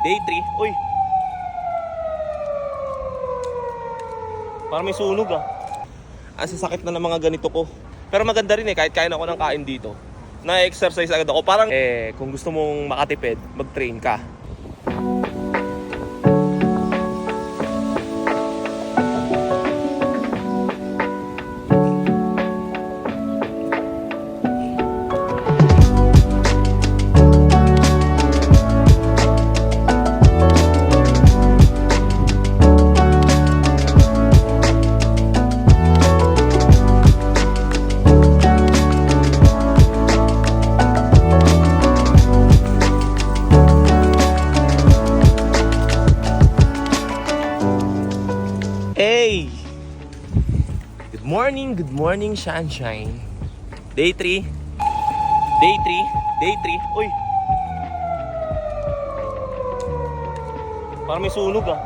Day 3. Uy. Parang may sunog ah. Ang sasakit na ng mga ganito ko. Pero maganda rin eh, kahit kain ako ng kain dito. Na-exercise agad ako. Parang eh, kung gusto mong makatipid, mag-train ka. Morning, good morning, sunshine. Day 3. Day 3. Day 3. Uy! Parang may sunog ah.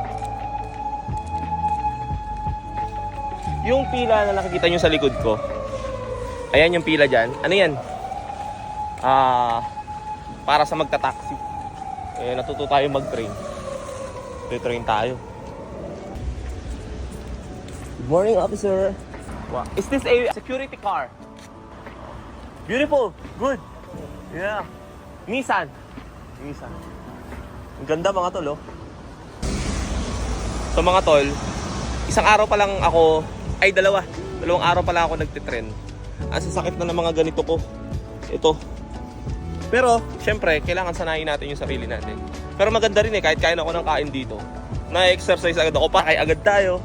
Yung pila na nakikita nyo sa likod ko. Ayan yung pila dyan. Ano yan? Ah, para sa magta-taxi. Eh, natuto tayo mag-train. Train tayo. Good morning, officer. Wow. Is this a security car? Beautiful. Good. Yeah. Nissan. Nissan. Ang ganda mga tol, oh. So mga tol, isang araw pa lang ako, ay dalawa, dalawang araw pa lang ako nagtitrend. Ang sasakit na ng mga ganito ko. Ito. Pero, syempre, kailangan sanayin natin yung sarili natin. Pero maganda rin eh, kahit kain ako ng kain dito. Na-exercise agad ako, pakay agad tayo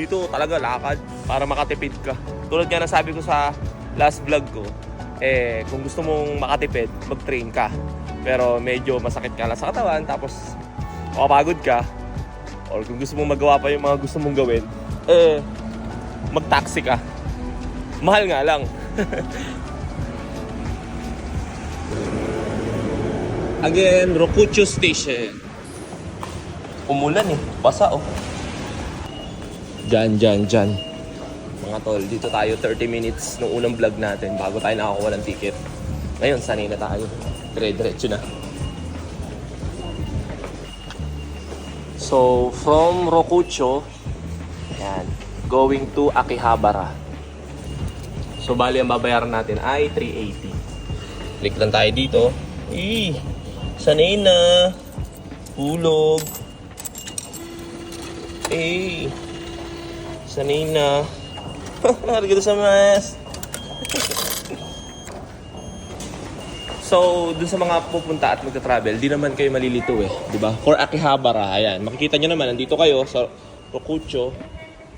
dito talaga lakad para makatipid ka. Tulad nga na sabi ko sa last vlog ko, eh kung gusto mong makatipid, mag-train ka. Pero medyo masakit ka lang sa katawan, tapos makapagod ka, or kung gusto mong magawa pa yung mga gusto mong gawin, eh mag-taxi ka. Mahal nga lang. Again, Rokucho Station. Umulan eh. Basa oh. Dyan, dyan, dyan. Mga tol, dito tayo 30 minutes nung unang vlog natin bago tayo nakakuha ng ticket. Ngayon, sanay na tayo. Dire-diretso na. So, from Rokucho, yan, going to Akihabara. So, bali ang babayaran natin ay 380. Click lang tayo dito. Eh, sanay na. Hulog. Eh, sanay na. Arigato sa mas. So, dun sa mga pupunta at magta-travel, di naman kayo malilito eh, di ba? For Akihabara, ayan. Makikita nyo naman, nandito kayo sa Rokucho.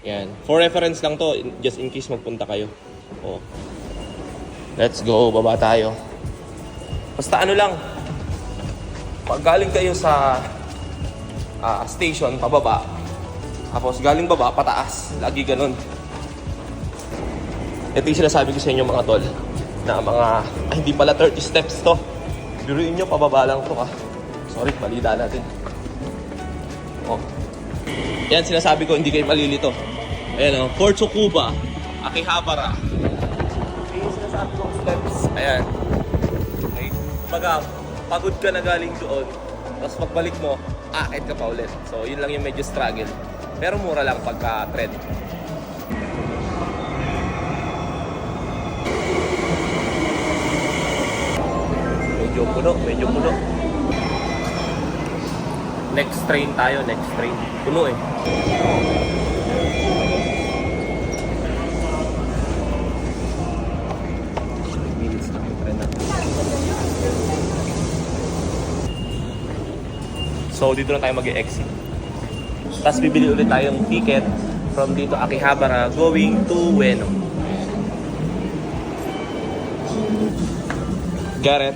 Ayan. For reference lang to, just in case magpunta kayo. Oh. Let's go, baba tayo. Basta ano lang, pag galing kayo sa ah, station, pababa, tapos galing baba, pataas. Lagi ganun. Ito yung sinasabi ko sa inyo mga tol, na mga, ay hindi pala 30 steps to. Biruin nyo, pababa lang to ah. Sorry, balita natin. Oh. Yan, sinasabi ko, hindi kayo malilito. Ayan oh, Fort Tsukuba, Akihabara. Ayan yung sinasabi kong steps. Ayan. Okay. Baga, pagod ka na galing doon, tapos pagbalik mo, aakit ka pa ulit. So, yun lang yung medyo struggle. Pero mura lang pagka-trend. Medyo puno, medyo puno. Next train tayo, next train. Puno eh. So, dito na tayo mag-exit. Tapos bibili ulit tayong ticket from dito Akihabara going to Ueno. It?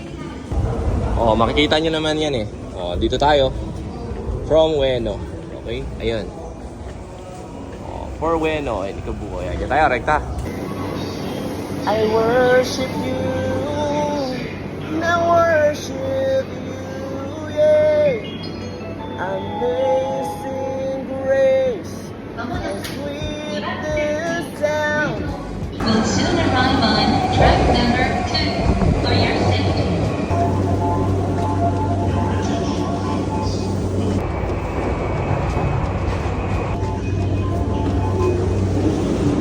Oh, makikita nyo naman yan eh. Oh, dito tayo. From Ueno. Okay? Ayun. Oh, for Ueno. Ayun, ikabuho. Ayan, dyan tayo, rekta. I worship you. I worship you. Yeah. Amazing Will soon arrive on track number two for your safety.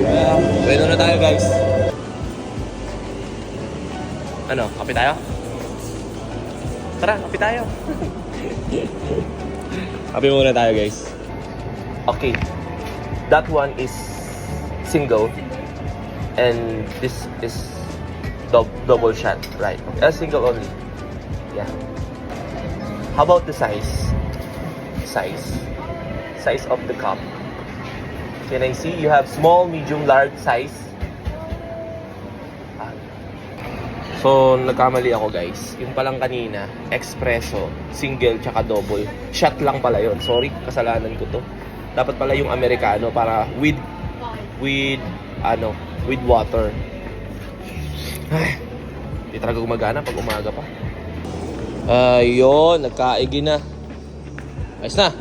Well, ready na tayo guys. Ano, kape tayo? Tara, kape tayo. kape muna tayo guys. Okay, That one is single. And this is dou- double shot, right? A single only. Yeah. How about the size? Size. Size of the cup. Can I see you have small, medium, large size? Ah. So, nagkamali ako guys. Yung palang kanina, espresso, single, tsaka double. Shot lang pala yon. Sorry, kasalanan ko to. Dapat pala yung americano para with with ano, with water. Ay, di talaga gumagana pag umaga pa. Ayun, nagkaigi na. Ayos na.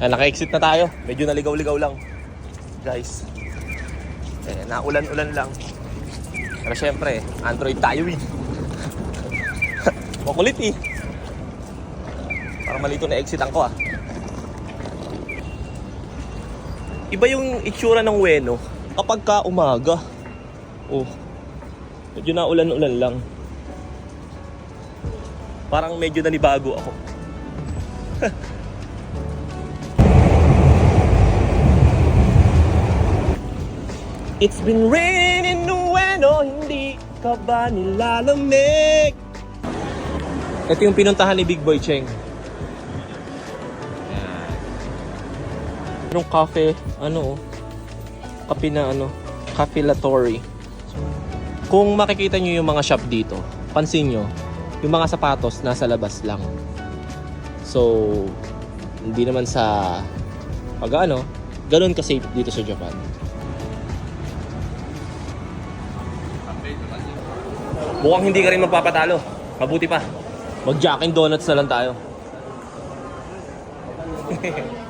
Ay, naka-exit na tayo. Medyo naligaw-ligaw lang. Guys. Eh, naulan-ulan lang. Pero syempre, Android tayo eh. Makulit eh. Parang malito na exitan ko ah. Iba yung itsura ng Weno kapag ka umaga. Oh. Medyo naulan-ulan lang. Parang medyo nanibago ako. It's been raining Nueno, hindi ka ba nilalamig? Ito yung pinuntahan ni Big Boy Cheng. Anong cafe? Ano? oh? Kape na ano? Cafe Latori. Kung makikita nyo yung mga shop dito, pansin nyo, yung mga sapatos nasa labas lang. So, hindi naman sa pag ano, ganun ka-safe dito sa Japan. Mukhang hindi ka rin magpapatalo. Mabuti pa. Mag Jack and Donuts na lang tayo.